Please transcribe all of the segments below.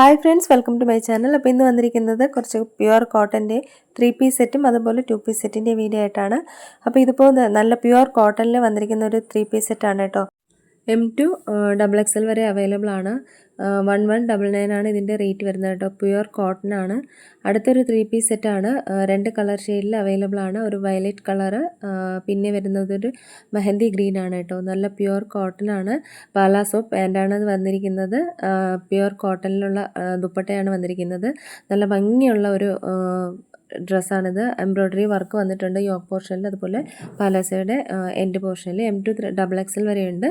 Hi friends welcome to my channel അപ്പോൾ ഇന്ന് വന്നിരിക്കുന്നത് കുറച്ച് പ്യുവർ കോട്ടന്റെ ത്രീ പീസ് സെറ്റും അതുപോലെ ടു പീസ് സെറ്റിന്റെ വീഡിയോ ആയിട്ടാണ്. അപ്പോൾ ഇതിപ്പോൾ നല്ല പ്യുവർ കോട്ടണിൽ വന്നിരിക്കുന്ന ഒരു ത്രീ പീസ് സെറ്റാണ് കേട്ടോ. M to double X L വരെ അവൈലബിൾ ആണ്. വൺ വൺ ഡബിൾ നയൻ ആണ് ഇതിന്റെ റേറ്റ് വരുന്നത് കേട്ടോ. പ്യുവർ കോട്ടൺ ആണ്. അടുത്തൊരു ത്രീ പീസ് സെറ്റാണ് രണ്ട് കളർ ഷെയ്ഡിൽ അവൈലബിൾ ആണ്. ഒരു വയലറ്റ് കളറ് പിന്നെ വരുന്നത് ഒരു മെഹന്തി ഗ്രീൻ ആണ് കേട്ടോ. നല്ല പ്യുവർ കോട്ടൺ ആണ്. പാലാസോ പാന്റാണ് വന്നിരിക്കുന്നത്. പ്യുവർ കോട്ടണിലുള്ള ദുപ്പട്ടയാണ് വന്നിരിക്കുന്നത്. നല്ല ഭംഗിയുള്ള ഒരു ഡ്രസ്സാണിത്. എംബ്രോയ്ഡറി വർക്ക് വന്നിട്ടുണ്ട് യോക്ക് പോർഷനിൽ. അതുപോലെ പാലാസയുടെ എൻഡ് പോർഷനിൽ എം ടു ഡബിൾ എക്സൽ വരെയുണ്ട്.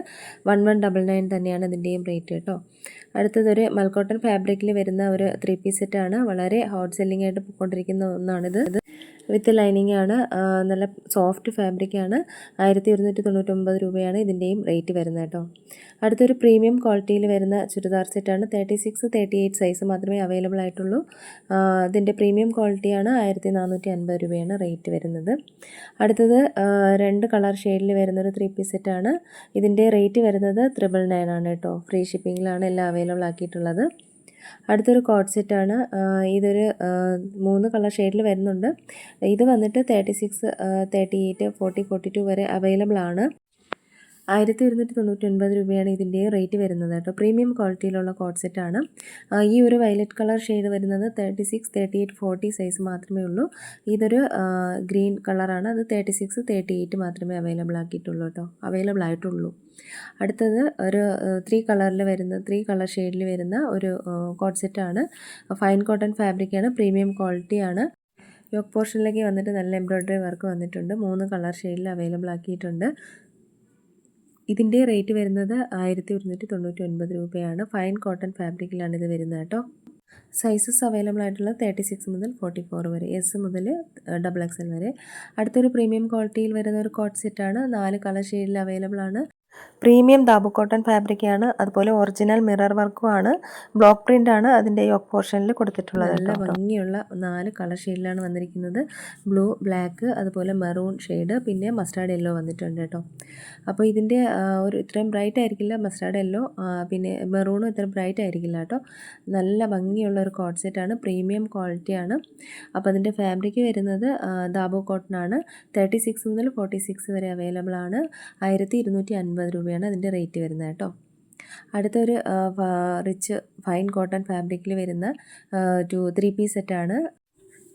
വൺ വൺ ഡബിൾ നയൻ തന്നെയാണ് ഇതിന്റെയും റേറ്റ് കേട്ടോ. അടുത്തതൊരു മൽക്കോട്ടൺ ഫാബ്രിക്കിൽ വരുന്ന ഒരു ത്രീ പീസ് സെറ്റാണ് വളരെ ഹോട്ട് സെല്ലിംഗ് ആയിട്ട് പോയിക്കൊണ്ടിരിക്കുന്ന ഒന്നാണിത്. വിത്ത് ലൈനിങ് ആണ് നല്ല സോഫ്റ്റ് ഫാബ്രിക്കാണ്. ആയിരത്തി ഒരുന്നൂറ്റി തൊണ്ണൂറ്റൊമ്പത് രൂപയാണ് ഇതിന്റെയും റേറ്റ് വരുന്നത് കേട്ടോ. അടുത്തൊരു പ്രീമിയം ക്വാളിറ്റിയിൽ വരുന്ന ചുരിദാർ സെറ്റാണ്. Thirty six thirty eight size മാത്രമേ അവൈലബിൾ ആയിട്ടുള്ളൂ. ഇതിന്റെ പ്രീമിയം ക്വാളിറ്റിയാണ് ആയിരത്തി നാനൂറ്റി അൻപത് രൂപയാണ് റേറ്റ് വരുന്നത്. അടുത്തത് രണ്ട് കളർ ഷെയ്ഡിൽ വരുന്നൊരു ത്രീ പീസ് സെറ്റാണ്. ഇതിന്റെ റേറ്റ് വരുന്നത് ത്രിബിൾ നയൻ ആണ് കേട്ടോ. ഫ്രീ ഷിപ്പിങ്ങിലാണ് എല്ലാം അവൈലബിൾ ആക്കിയിട്ടുള്ളത്. അടുത്തൊരു കോട്ട് സെറ്റാണ്. ഇതൊരു മൂന്ന് കളർ ഷെയ്ഡിൽ വരുന്നുണ്ട്. ഇത് വന്നിട്ട് thirty six thirty eight forty forty two വരെ അവൈലബിൾ ആണ് ആയിരത്തി ഒരുന്നൂറ്റി തൊണ്ണൂറ്റി ഒൻപത് രൂപയാണ് ഇതിന്റെ റേറ്റ് വരുന്നത് കേട്ടോ. പ്രീമിയം ക്വാളിറ്റിയിലുള്ള കോഡ് സെറ്റാണ് ഈ ഒരു വയലറ്റ് കളർ ഷെയ്ഡ് വരുന്നത് thirty six thirty eight forty size മാത്രമേ ഉള്ളൂ. ഇതൊരു ഗ്രീൻ കളറാണ്. അത് തേർട്ടി സിക്സ് തേർട്ടി എയ്റ്റ് മാത്രമേ അവൈലബിൾ ആക്കിയിട്ടുള്ളൂ കേട്ടോ. അവൈലബിൾ ആയിട്ടുള്ളൂ. അടുത്തത് ഒരു ത്രീ കളറിൽ വരുന്ന ത്രീ കളർ ഷെയ്ഡിൽ വരുന്ന ഒരു കോഡ് സെറ്റാണ് ഫൈൻ കോട്ടൺ ഫാബ്രിക്കാണ്. പ്രീമിയം ക്വാളിറ്റിയാണ്. യോക്ക് പോർഷനിലേക്ക് വന്നിട്ട് നല്ല എംബ്രോയ്ഡറി വർക്ക് വന്നിട്ടുണ്ട്. മൂന്ന് കളർ ഷെയ്ഡിൽ അവൈലബിൾ ആക്കിയിട്ടുണ്ട്. ഇതിന്റെ റേറ്റ് വരുന്നത് ആയിരത്തി ഒരുന്നൂറ്റി തൊണ്ണൂറ്റി ഒൻപത് രൂപയാണ്. ഫൈൻ കോട്ടൺ ഫാബ്രിക്കിലാണ് ഇത് വരുന്നത് കേട്ടോ. സൈസസ് അവൈലബിൾ ആയിട്ടുള്ള തേർട്ടി സിക്സ് മുതൽ ഫോർട്ടി ഫോർ വരെ എസ് മുതൽ ഡബിൾ എക്സ് എൽ വരെ. അടുത്തൊരു പ്രീമിയം ക്വാളിറ്റിയിൽ വരുന്ന ഒരു കോട്ട് സെറ്റാണ് നാല് കളർ ഷെയ്ഡിൽ അവൈലബിൾ ആണ്. പ്രീമിയം ദാബു കോട്ടൺ ഫാബ്രിക്കാണ് അതുപോലെ ഒറിജിനൽ മിറർ വർക്കുമാണ്. ബ്ലോക്ക് പ്രിന്റ് ആണ് അതിന്റെ യോക്ക് പോർഷനിൽ കൊടുത്തിട്ടുള്ളത് നല്ല ഭംഗിയുള്ള നാല് കളർ ഷെയ്ഡിലാണ് വന്നിരിക്കുന്നത്. ബ്ലൂ ബ്ലാക്ക് അതുപോലെ മെറൂൺ ഷെയ്ഡ് പിന്നെ മസ്റ്റാർഡ് യെല്ലോ വന്നിട്ടുണ്ട് കേട്ടോ. അപ്പോൾ ഇതിന്റെ ഒരു ഇത്രയും ബ്രൈറ്റ് ആയിരിക്കില്ല മസ്റ്റാർഡ് യെല്ലോ പിന്നെ മെറൂണും ഇത്ര ബ്രൈറ്റ് ആയിരിക്കില്ല കേട്ടോ. നല്ല ഭംഗിയുള്ള ഒരു കോട്ട് സെറ്റാണ്. പ്രീമിയം ക്വാളിറ്റിയാണ് അപ്പോൾ അതിന്റെ ഫാബ്രിക് വരുന്നത് ദാബു കോട്ടൺ ആണ്. തേർട്ടി സിക്സ് മുതൽ ഫോർട്ടി സിക്സ് വരെ അവൈലബിൾ ആണ്. ആയിരത്തി ഇരുന്നൂറ്റി അൻപത് രൂപയാണ് അതിന്റെ റേറ്റ് വരുന്നത് കേട്ടോ. അടുത്തൊരു റിച്ച് ഫൈൻ കോട്ടൺ ഫാബ്രിക്കിൽ വരുന്ന ടു ത്രീ പീസ് സെറ്റാണ്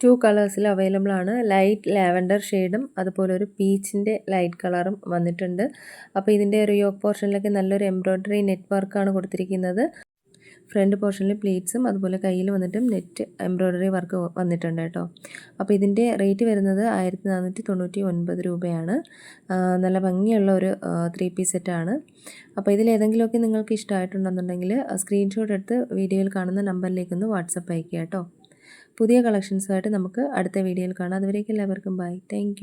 ടു കളേഴ്സിൽ അവൈലബിൾ ആണ്. ലൈറ്റ് ലാവൻഡർ ഷെയ്ഡും അതുപോലെ ഒരു പീച്ചിന്റെ ലൈറ്റ് കളറും വന്നിട്ടുണ്ട്. അപ്പോൾ ഇതിന്റെ ഒരു യോക്ക് പോർഷനിലൊക്കെ നല്ലൊരു എംബ്രോയ്ഡറി നെറ്റ് വർക്കാണ് കൊടുത്തിരിക്കുന്നത്. ഫ്രണ്ട് പോർഷനിൽ പ്ലേറ്റ്സും അതുപോലെ കയ്യിൽ വന്നിട്ടും നെറ്റ് എംബ്രോയ്ഡറി വർക്ക് വന്നിട്ടുണ്ട് കേട്ടോ. അപ്പോൾ ഇതിന്റെ റേറ്റ് വരുന്നത് ആയിരത്തി നാനൂറ്റി തൊണ്ണൂറ്റി ഒൻപത് രൂപയാണ് നല്ല ഭംഗിയുള്ള ഒരു ത്രീ പീസ് സെറ്റാണ് അപ്പോൾ ഇതിലേതെങ്കിലുമൊക്കെ നിങ്ങൾക്ക് ഇഷ്ടമായിട്ടുണ്ടെന്നുണ്ടെങ്കിൽ സ്ക്രീൻഷോട്ട് എടുത്ത് വീഡിയോയിൽ കാണുന്ന നമ്പറിലേക്കൊന്ന് വാട്സപ്പ് അയക്കുക കേട്ടോ. പുതിയ കളക്ഷൻസുമായിട്ട് നമുക്ക് അടുത്ത വീഡിയോയിൽ കാണാം. അതുവരേക്കും എല്ലാവർക്കും ബൈ താങ്ക്